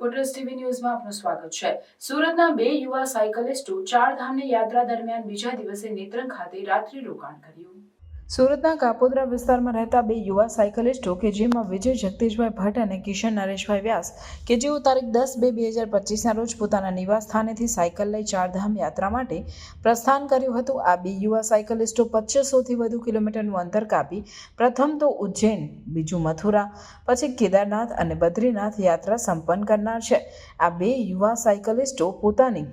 Plus TV ન્યૂઝમાં આપનું સ્વાગત છે. સુરતના બે યુવા સાયકલિસ્ટો ચાર ધામની યાત્રા દરમિયાન બીજા દિવસે નેત્રંગ ખાતે રાત્રિ રોકાણ કર્યું. સુરતના કાપોદરા વિસ્તારમાં રહેતા બે યુવા સાયકલિસ્ટો કે જેમાં વિજય જગદીશભાઈ ભટ્ટ અને કિશન નરેશભાઈ વ્યાસ, કે જેઓ તારીખ દસ બે બે હજાર પચીસના રોજ પોતાના નિવાસ સ્થાનેથી સાયકલ લઈ ચારધામ યાત્રા માટે પ્રસ્થાન કર્યું હતું. આ બે યુવા સાયકલિસ્ટો પચીસોથી વધુ કિલોમીટરનું અંતર કાપી પ્રથમ તો ઉજ્જૈન, બીજું મથુરા, પછી કેદારનાથ અને બદ્રીનાથ યાત્રા સંપન્ન કરનાર છે. આ બે યુવા સાયકલિસ્ટો પોતાની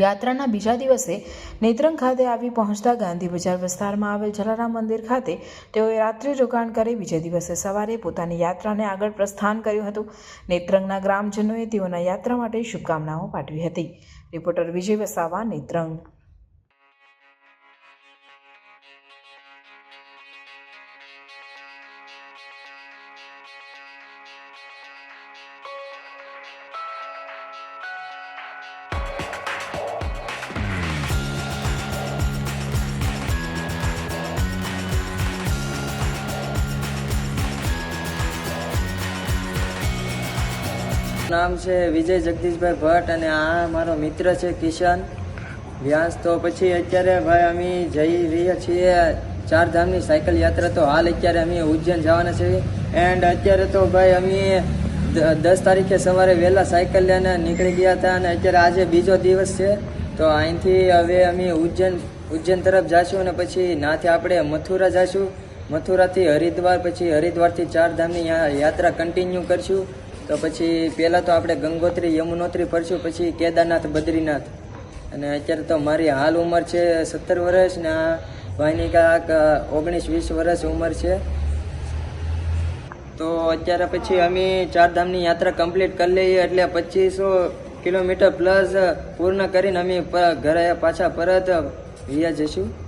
યાત્રાના બીજા દિવસે નેત્રંગ ખાતે આવી પહોંચતા ગાંધી બજાર વિસ્તારમાં આવેલ જલારામ મંદિર ખાતે તેઓએ રાત્રિ રોકાણ કરી બીજે દિવસે સવારે પોતાની યાત્રાને આગળ પ્રસ્થાન કર્યું હતું. નેત્રંગના ગ્રામજનોએ તેઓના યાત્રા માટે શુભકામનાઓ પાઠવી હતી. રિપોર્ટર વિજય વસાવા, નેત્રંગ. નામ છે વિજય જગદીશભાઈ ભટ્ટ અને આ મારો મિત્ર છે કિશન. વ્યાસ તો પછી અત્યારે ભાઈ અમે જઈ રહ્યા છીએ ચાર ધામની સાયકલ યાત્રા. તો હાલ અત્યારે અમે ઉજ્જૈન જવાના છે એન્ડ અત્યારે તો ભાઈ અમે દસ તારીખે સવારે વહેલા સાયકલ લઈને નીકળી ગયા હતા અને અત્યારે આજે બીજો દિવસ છે. તો અહીંથી હવે અમે ઉજ્જૈન ઉજ્જૈન તરફ જઈશું અને પછી નાથી આપણે મથુરા જઈશું મથુરાથી હરિદ્વાર, પછી હરિદ્વારથી ચાર ધામની યાત્રા કન્ટિન્યુ કરશું. તો પછી પહેલાં તો આપણે ગંગોત્રી, યમુનોત્રી ફરશું, પછી કેદારનાથ, બદ્રીનાથ. અને અત્યારે તો મારી હાલ ઉંમર છે સત્તર વર્ષ ને આ ભાઈની કાંક ઓગણીસ, વીસ વર્ષ ઉંમર છે. તો અત્યારે પછી અમે ચારધામની યાત્રા કમ્પ્લીટ કરી લઈએ એટલે પચીસો કિલોમીટર પ્લસ પૂર્ણ કરીને અમે ઘરે પાછા પરત વિયા જઈશું.